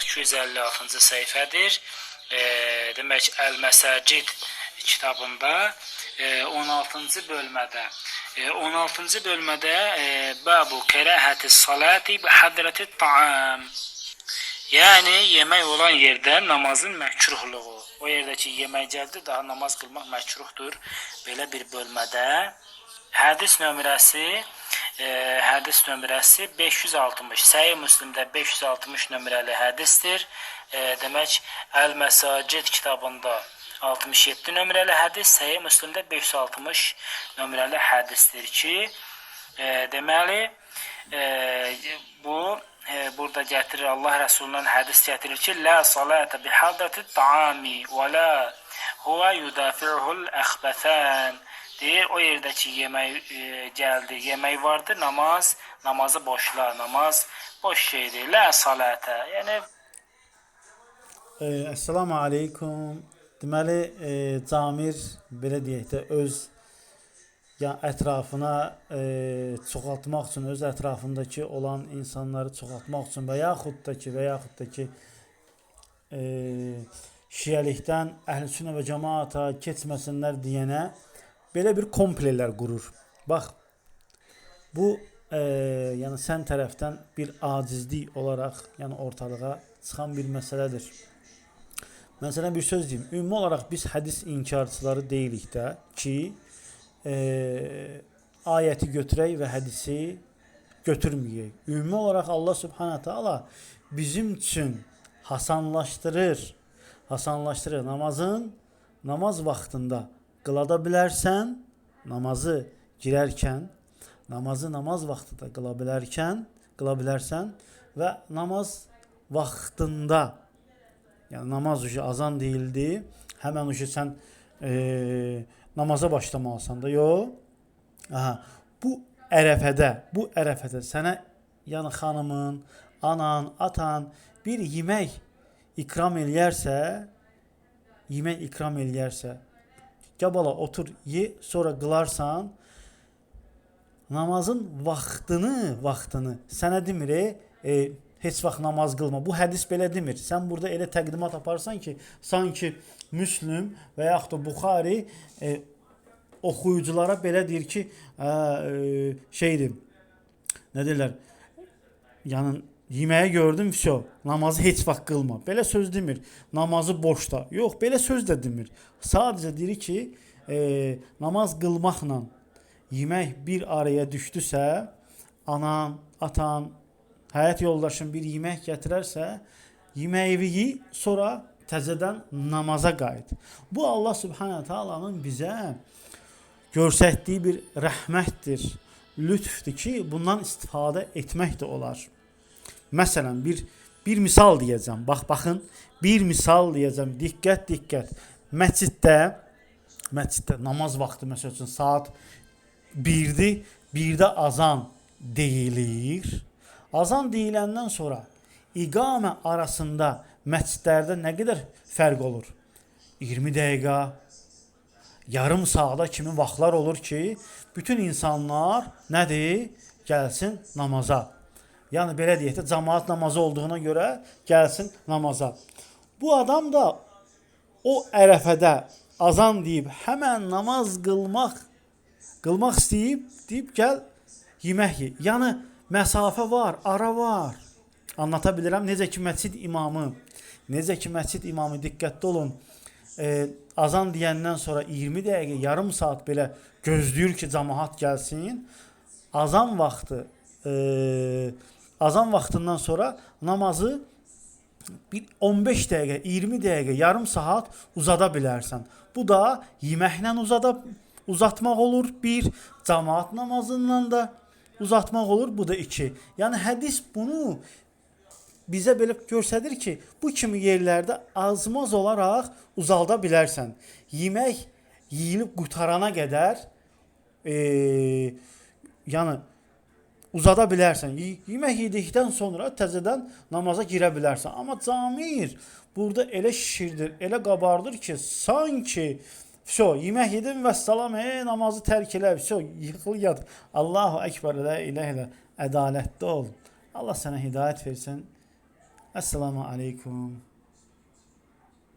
256-cı səhifədir. E, demək Əl-Məsəcid kitabında e, 16-cı bölmədə e, 16-cı bölmədə e, Babu kərahəti salati bi hadrəti taam Yəni yemək olan yerdə namazın məkruhluğu. O yerdəki yeməkcəldə daha namaz qılmaq məkruhdur. Belə bir bölmədə hədis nömrəsi e, hədis nömrəsi 560. Səhih Müslimdə 560 nömrəli hədisdir. E, demək Əl-Məsacid kitabında 67 nömrəli hədis, Səhih Müslimdə 560 nömrəli hədisdir ki, e, deməli e, bu e, burada gətirir Allah Rəsulundan hədis gətirir ki, la salata bi hadrati taami və la huwa yudafi'uhul əxbəfən deyir o yerdəki yemək e, gəldi, yemək vardı, namaz, namazı boşla, namaz boş şeydir. La salata. Yəni E, Esselamu aleykum. Deməli, e, Camir belə deyək də öz ya ətrafına e, çoxaltmaq üçün, öz ətrafındakı olan insanları çoxaltmaq üçün və yaxud da ki, və yaxud da ki e, şiəlikdən əhl-sünnə və cemaata keçməsinlər deyənə belə bir komplelər qurur. Bax, bu e, yəni sən tərəfdən bir acizlik olaraq, yəni ortalığa çıxan bir məsələdir. Mən sənə bir söz deyim. Ümumi olaraq biz hədis inkarçıları deyilik də ki, e, ayəti götürək və hədisi götürməyək. Ümumi olaraq Allah Subhanahu taala bizim üçün hasanlaşdırır. Hasanlaşdırır. Namazın namaz vaxtında qılada bilərsən, namazı girərkən, namazı namaz vaxtında qıla bilərkən, qıla bilərsən və namaz vaxtında Yəni namaz ucu azan deyildi. Həmən ucu sən e, namaza başlamalısan da. Yox. Aha. Bu ərəfədə, bu ərəfədə sənə yəni xanımın, anan, atan bir yemək ikram eləyərsə, yemək ikram eləyərsə, qabala otur, ye, sonra qılarsan, namazın vaxtını, vaxtını sənə demir, e, e, heç vaxt namaz qılma. Bu hədis belə demir. Sən burada elə təqdimat aparsan ki, sanki Müslüm və yaxud da Buxari e, oxuyuculara belə deyir ki, ə, e, şeydir. Nə deyirlər? Yəni yeməyi gördüm, vəsə, namazı heç vaxt qılma. Belə söz demir. Namazı boşda. Yox, belə söz də demir. Sadəcə deyir ki, e, namaz qılmaqla yemək bir araya düşdüsə, anan, atan, həyat yoldaşın bir yemək gətirərsə, yeməyi ye, sonra təzədən namaza qayıt. Bu Allah Subhanahu taalanın bizə göstərdiyi bir rəhmətdir, lütfdür ki, bundan istifadə etmək də olar. Məsələn, bir bir misal deyəcəm. Bax, baxın, bir misal deyəcəm. Diqqət, diqqət. Məsciddə məsciddə namaz vaxtı məsəl üçün saat 1-dir, 1-də azan deyilir. Azan deyiləndən sonra iqamə arasında məscidlərdə nə qədər fərq olur? 20 dəqiqə, yarım saata kimi vaxtlar olur ki, bütün insanlar nədir? Gəlsin namaza. Yəni belə deyək də cəmaət namazı olduğuna görə gəlsin namaza. Bu adam da o ərəfədə azan deyib həmən namaz qılmaq qılmaq istəyib, deyib gəl yemək ye. Yəni məsafə var, ara var. Anlata bilirəm necə ki məscid imamı, necə ki məscid imamı diqqətli olun. E, azan deyəndən sonra 20 dəqiqə, yarım saat belə gözləyir ki, cəmaət gəlsin. Azan vaxtı e, azan vaxtından sonra namazı bir 15 dəqiqə, 20 dəqiqə, yarım saat uzada bilərsən. Bu da yeməklə uzada uzatmaq olur. Bir cemaat namazından da uzatmaq olur. Bu da iki. Yəni hədis bunu bizə belə göstərir ki, bu kimi yerlərdə azmaz olaraq uzalda bilərsən. Yemək yeyilib qutarana qədər e, yəni uzada bilərsən. Ye- Yemək yedikdən sonra təzədən namaza girə bilərsən. Amma camir burada elə şişirdir, elə qabardır ki, sanki Vso, yemək yedin və salam, ey namazı tərk elə, vso, yıxıl yat. Allahu Ekber, la ilahe illə, ədalətli ol. Allah sənə hidayət versin. Assalamu aleykum.